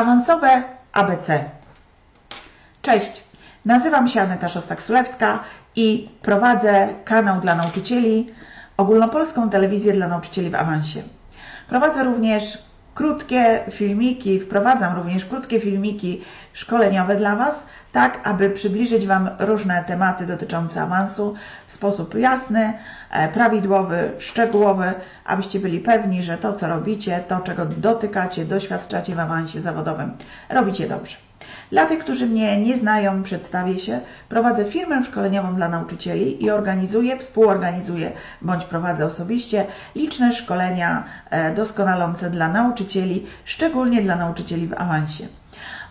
Awansowe ABC. Cześć, nazywam się Aneta Szostak-Sulewska i prowadzę kanał dla nauczycieli, ogólnopolską telewizję dla nauczycieli w awansie. Prowadzę również krótkie filmiki, wprowadzam również krótkie filmiki szkoleniowe dla Was, tak aby przybliżyć Wam różne tematy dotyczące awansu w sposób jasny, e, prawidłowy, szczegółowy, abyście byli pewni, że to, co robicie, to, czego dotykacie, doświadczacie w awansie zawodowym, robicie dobrze. Dla tych, którzy mnie nie znają, przedstawię się. Prowadzę firmę szkoleniową dla nauczycieli i organizuję, współorganizuję bądź prowadzę osobiście liczne szkolenia e, doskonalące dla nauczycieli, szczególnie dla nauczycieli w awansie.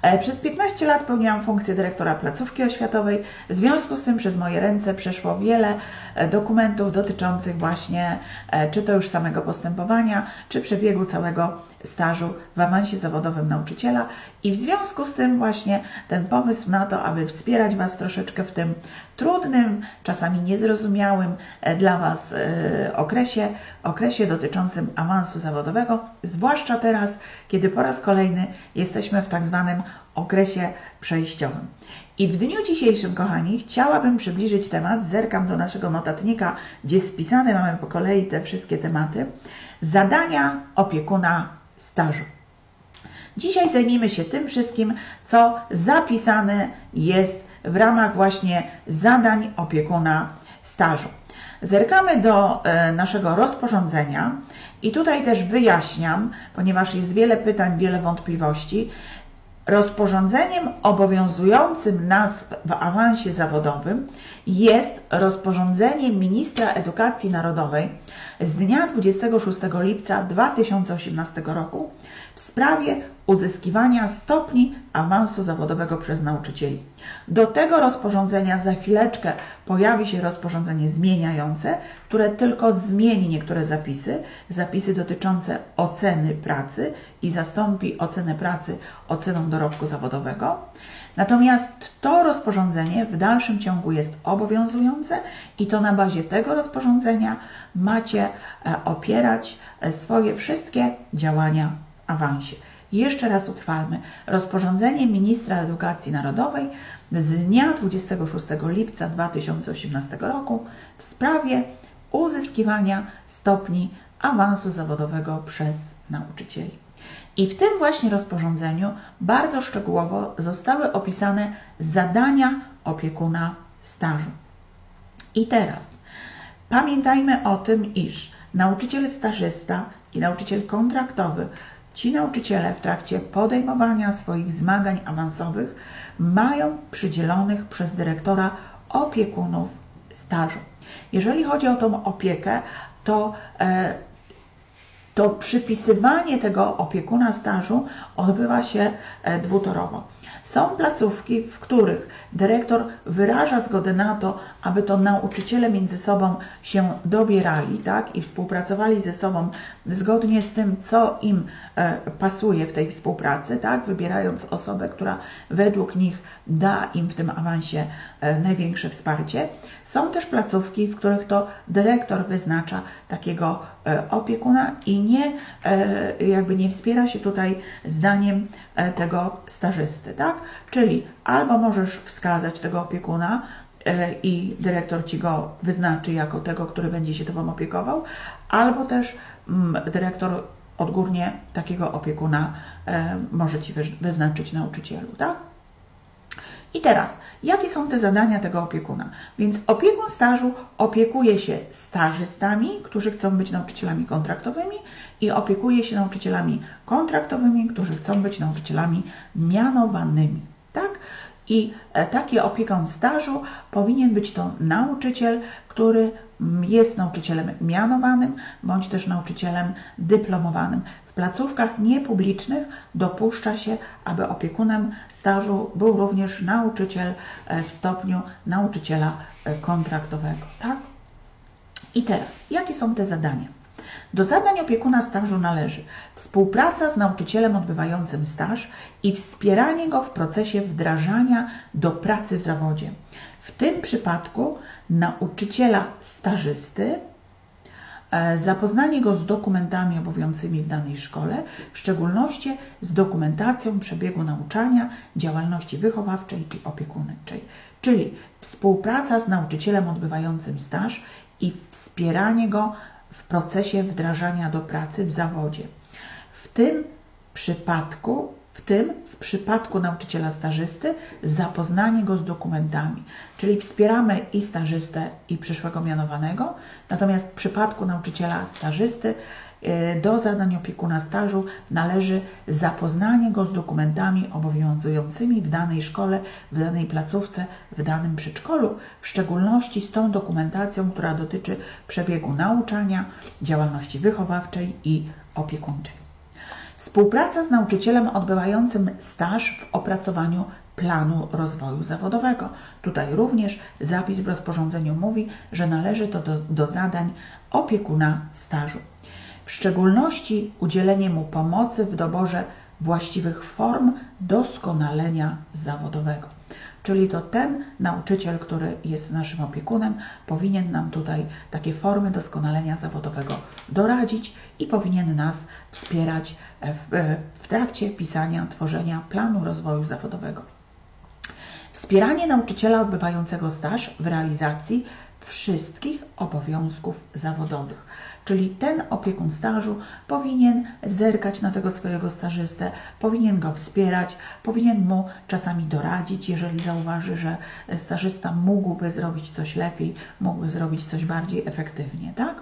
E, przez 15 lat pełniłam funkcję dyrektora placówki oświatowej. W związku z tym przez moje ręce przeszło wiele e, dokumentów dotyczących właśnie czy to już samego postępowania, czy przebiegu całego stażu w awansie zawodowym nauczyciela i w związku z tym właśnie ten pomysł na to, aby wspierać Was troszeczkę w tym trudnym, czasami niezrozumiałym e, dla Was e, okresie, okresie dotyczącym awansu zawodowego, zwłaszcza teraz, kiedy po raz kolejny jesteśmy w tak zwanym okresie przejściowym. I w dniu dzisiejszym, kochani, chciałabym przybliżyć temat, zerkam do naszego notatnika, gdzie spisane mamy po kolei te wszystkie tematy, zadania opiekuna stażu. Dzisiaj zajmiemy się tym wszystkim, co zapisane jest w ramach właśnie zadań opiekuna stażu. Zerkamy do e, naszego rozporządzenia i tutaj też wyjaśniam, ponieważ jest wiele pytań, wiele wątpliwości. Rozporządzeniem obowiązującym nas w awansie zawodowym jest rozporządzenie Ministra Edukacji Narodowej z dnia 26 lipca 2018 roku w sprawie uzyskiwania stopni awansu zawodowego przez nauczycieli. Do tego rozporządzenia za chwileczkę pojawi się rozporządzenie zmieniające, które tylko zmieni niektóre zapisy, zapisy dotyczące oceny pracy i zastąpi ocenę pracy oceną dorobku zawodowego. Natomiast to rozporządzenie w dalszym ciągu jest obowiązujące i to na bazie tego rozporządzenia macie e, opierać e, swoje wszystkie działania w awansie. Jeszcze raz utrwalmy. Rozporządzenie Ministra Edukacji Narodowej z dnia 26 lipca 2018 roku w sprawie uzyskiwania stopni awansu zawodowego przez nauczycieli. I w tym właśnie rozporządzeniu bardzo szczegółowo zostały opisane zadania opiekuna stażu. I teraz pamiętajmy o tym, iż nauczyciel stażysta i nauczyciel kontraktowy, ci nauczyciele w trakcie podejmowania swoich zmagań awansowych mają przydzielonych przez dyrektora opiekunów stażu. Jeżeli chodzi o tą opiekę, to e, to przypisywanie tego opiekuna stażu odbywa się e, dwutorowo. Są placówki, w których dyrektor wyraża zgodę na to, aby to nauczyciele między sobą się dobierali tak, i współpracowali ze sobą zgodnie z tym, co im e, pasuje w tej współpracy, tak, wybierając osobę, która według nich da im w tym awansie e, największe wsparcie. Są też placówki, w których to dyrektor wyznacza takiego opiekuna i nie, jakby nie wspiera się tutaj zdaniem tego stażysty, tak? Czyli albo możesz wskazać tego opiekuna, E, i dyrektor ci go wyznaczy jako tego, który będzie się tobą opiekował, albo też mm, dyrektor odgórnie takiego opiekuna e, może ci wyznaczyć nauczycielu, tak? I teraz, jakie są te zadania tego opiekuna? Więc opiekun stażu opiekuje się stażystami, którzy chcą być nauczycielami kontraktowymi i opiekuje się nauczycielami kontraktowymi, którzy chcą być nauczycielami mianowanymi. Tak? I e, taki opieką stażu powinien być to nauczyciel, który jest nauczycielem mianowanym bądź też nauczycielem dyplomowanym. W placówkach niepublicznych dopuszcza się, aby opiekunem stażu był również nauczyciel e, w stopniu nauczyciela e, kontraktowego. Tak? I teraz, jakie są te zadania? Do zadań opiekuna stażu należy współpraca z nauczycielem odbywającym staż i wspieranie go w procesie wdrażania do pracy w zawodzie. W tym przypadku nauczyciela stażysty e, zapoznanie go z dokumentami obowiązymi w danej szkole, w szczególności z dokumentacją przebiegu nauczania, działalności wychowawczej i opiekuńczej, czyli współpraca z nauczycielem odbywającym staż i wspieranie go w procesie wdrażania do pracy w zawodzie. W tym przypadku w tym w przypadku nauczyciela stażysty zapoznanie go z dokumentami, czyli wspieramy i stażystę, i przyszłego mianowanego, natomiast w przypadku nauczyciela stażysty do zadań opiekuna stażu należy zapoznanie go z dokumentami obowiązującymi w danej szkole, w danej placówce, w danym przedszkolu, w szczególności z tą dokumentacją, która dotyczy przebiegu nauczania, działalności wychowawczej i opiekuńczej. Współpraca z nauczycielem odbywającym staż w opracowaniu planu rozwoju zawodowego. Tutaj również zapis w rozporządzeniu mówi, że należy to do, do zadań opiekuna stażu. W szczególności udzielenie mu pomocy w doborze właściwych form doskonalenia zawodowego. Czyli to ten nauczyciel, który jest naszym opiekunem, powinien nam tutaj takie formy doskonalenia zawodowego doradzić i powinien nas wspierać w, w trakcie pisania, tworzenia planu rozwoju zawodowego. Wspieranie nauczyciela odbywającego staż w realizacji wszystkich obowiązków zawodowych. Czyli ten opiekun stażu powinien zerkać na tego swojego stażystę, powinien go wspierać, powinien mu czasami doradzić, jeżeli zauważy, że stażysta mógłby zrobić coś lepiej, mógłby zrobić coś bardziej efektywnie, tak?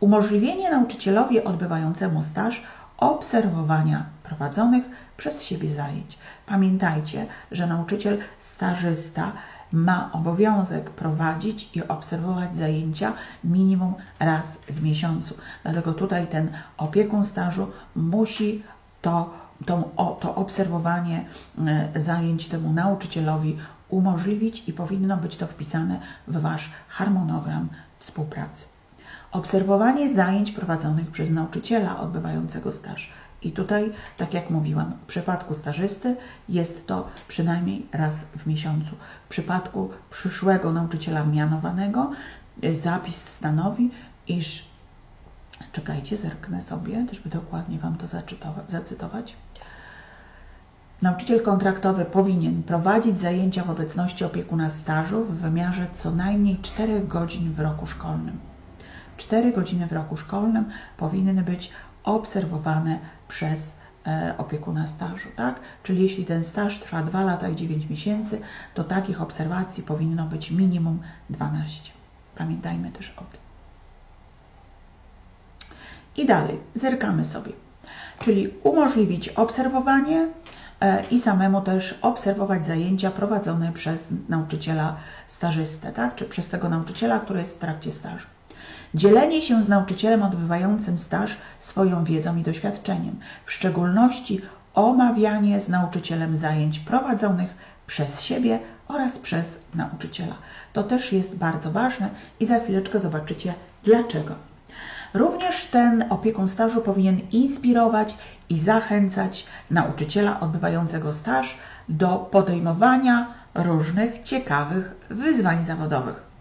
Umożliwienie nauczycielowi odbywającemu staż obserwowania prowadzonych przez siebie zajęć. Pamiętajcie, że nauczyciel stażysta ma obowiązek prowadzić i obserwować zajęcia minimum raz w miesiącu. Dlatego tutaj ten opiekun stażu musi to, to, to obserwowanie e, zajęć temu nauczycielowi umożliwić i powinno być to wpisane w Wasz harmonogram współpracy. Obserwowanie zajęć prowadzonych przez nauczyciela odbywającego staż. I tutaj, tak jak mówiłam, w przypadku stażysty jest to przynajmniej raz w miesiącu. W przypadku przyszłego nauczyciela mianowanego y, zapis stanowi, iż czekajcie, zerknę sobie, też by dokładnie Wam to zacytować. Nauczyciel kontraktowy powinien prowadzić zajęcia w obecności opiekuna stażu w wymiarze co najmniej 4 godzin w roku szkolnym. 4 godziny w roku szkolnym powinny być obserwowane przez e, opiekuna stażu, tak? Czyli jeśli ten staż trwa 2 lata i 9 miesięcy, to takich obserwacji powinno być minimum 12. Pamiętajmy też o tym. I dalej, zerkamy sobie. Czyli umożliwić obserwowanie e, i samemu też obserwować zajęcia prowadzone przez nauczyciela stażystę, tak? Czy przez tego nauczyciela, który jest w trakcie stażu. Dzielenie się z nauczycielem odbywającym staż swoją wiedzą i doświadczeniem, w szczególności omawianie z nauczycielem zajęć prowadzonych przez siebie oraz przez nauczyciela. To też jest bardzo ważne i za chwileczkę zobaczycie dlaczego. Również ten opiekun stażu powinien inspirować i zachęcać nauczyciela odbywającego staż do podejmowania różnych ciekawych wyzwań zawodowych.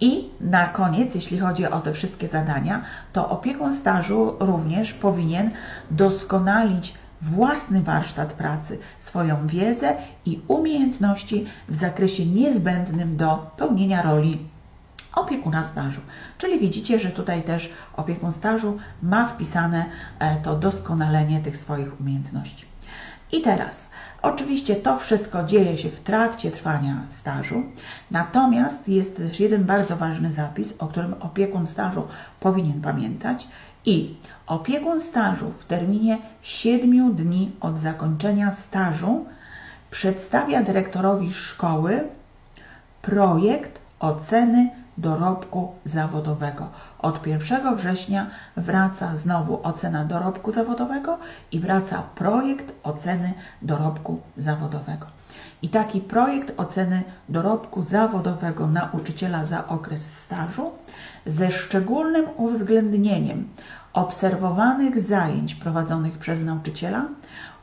I na koniec, jeśli chodzi o te wszystkie zadania, to opiekun stażu również powinien doskonalić własny warsztat pracy, swoją wiedzę i umiejętności w zakresie niezbędnym do pełnienia roli opiekuna stażu. Czyli widzicie, że tutaj też opiekun stażu ma wpisane e, to doskonalenie tych swoich umiejętności. I teraz Oczywiście to wszystko dzieje się w trakcie trwania stażu, natomiast jest też jeden bardzo ważny zapis, o którym opiekun stażu powinien pamiętać i opiekun stażu w terminie 7 dni od zakończenia stażu przedstawia dyrektorowi szkoły projekt oceny dorobku zawodowego. Od 1 września wraca znowu ocena dorobku zawodowego i wraca projekt oceny dorobku zawodowego. I taki projekt oceny dorobku zawodowego nauczyciela za okres stażu ze szczególnym uwzględnieniem obserwowanych zajęć prowadzonych przez nauczyciela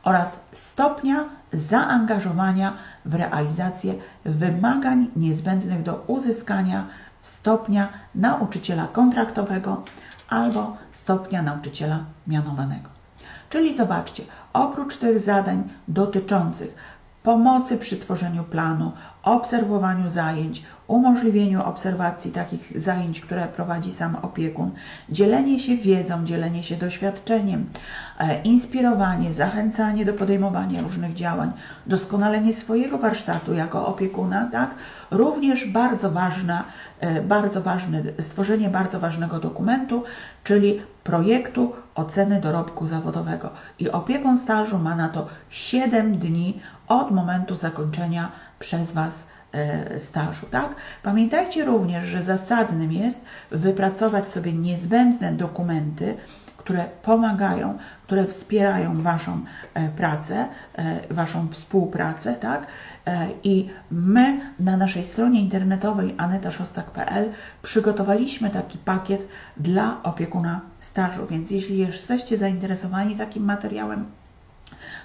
oraz stopnia zaangażowania w realizację wymagań niezbędnych do uzyskania stopnia nauczyciela kontraktowego albo stopnia nauczyciela mianowanego. Czyli zobaczcie, oprócz tych zadań dotyczących pomocy przy tworzeniu planu, obserwowaniu zajęć, umożliwieniu obserwacji takich zajęć, które prowadzi sam opiekun, dzielenie się wiedzą, dzielenie się doświadczeniem, e, inspirowanie, zachęcanie do podejmowania różnych działań, doskonalenie swojego warsztatu jako opiekuna, tak? Również bardzo ważna, e, bardzo ważne, stworzenie bardzo ważnego dokumentu, czyli projektu oceny dorobku zawodowego. I opiekun stażu ma na to 7 dni od momentu zakończenia przez Was e, stażu, tak? Pamiętajcie również, że zasadnym jest wypracować sobie niezbędne dokumenty, które pomagają, które wspierają Waszą e, pracę, e, Waszą współpracę, tak? I my na naszej stronie internetowej anetaszostak.pl przygotowaliśmy taki pakiet dla opiekuna stażu, więc jeśli jesteście zainteresowani takim materiałem,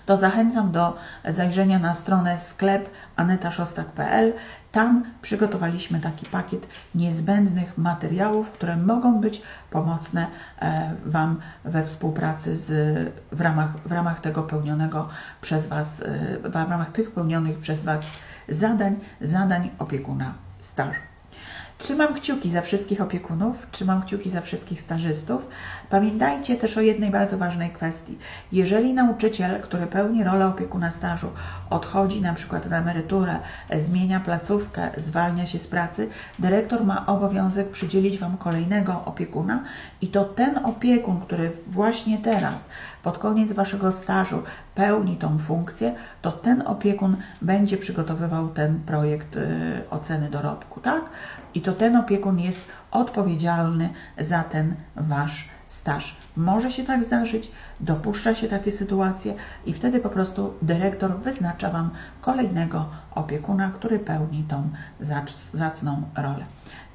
to zachęcam do zajrzenia na stronę sklep anetaszostak.pl. Tam przygotowaliśmy taki pakiet niezbędnych materiałów, które mogą być pomocne e, Wam we współpracy z, w, ramach, w ramach tego pełnionego przez Was, e, w ramach tych pełnionych przez Was zadań, zadań opiekuna stażu. Trzymam kciuki za wszystkich opiekunów, trzymam kciuki za wszystkich stażystów. Pamiętajcie też o jednej bardzo ważnej kwestii. Jeżeli nauczyciel, który pełni rolę opiekuna stażu, odchodzi na przykład na emeryturę, zmienia placówkę, zwalnia się z pracy, dyrektor ma obowiązek przydzielić Wam kolejnego opiekuna i to ten opiekun, który właśnie teraz, pod koniec Waszego stażu, pełni tą funkcję, to ten opiekun będzie przygotowywał ten projekt y, oceny dorobku, tak? I to ten opiekun jest odpowiedzialny za ten Wasz staż. Może się tak zdarzyć, dopuszcza się takie sytuacje i wtedy po prostu dyrektor wyznacza Wam kolejnego opiekuna, który pełni tą zacną rolę.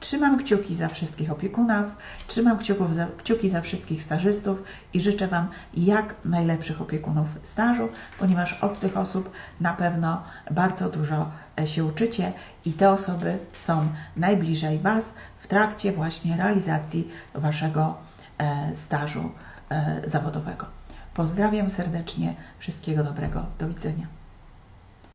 Trzymam kciuki za wszystkich opiekunów, trzymam za, kciuki za wszystkich stażystów i życzę Wam jak najlepszych opiekunów stażu, ponieważ od tych osób na pewno bardzo dużo e, się uczycie i te osoby są najbliżej Was w trakcie właśnie realizacji Waszego stażu e, zawodowego. Pozdrawiam serdecznie, wszystkiego dobrego, do widzenia.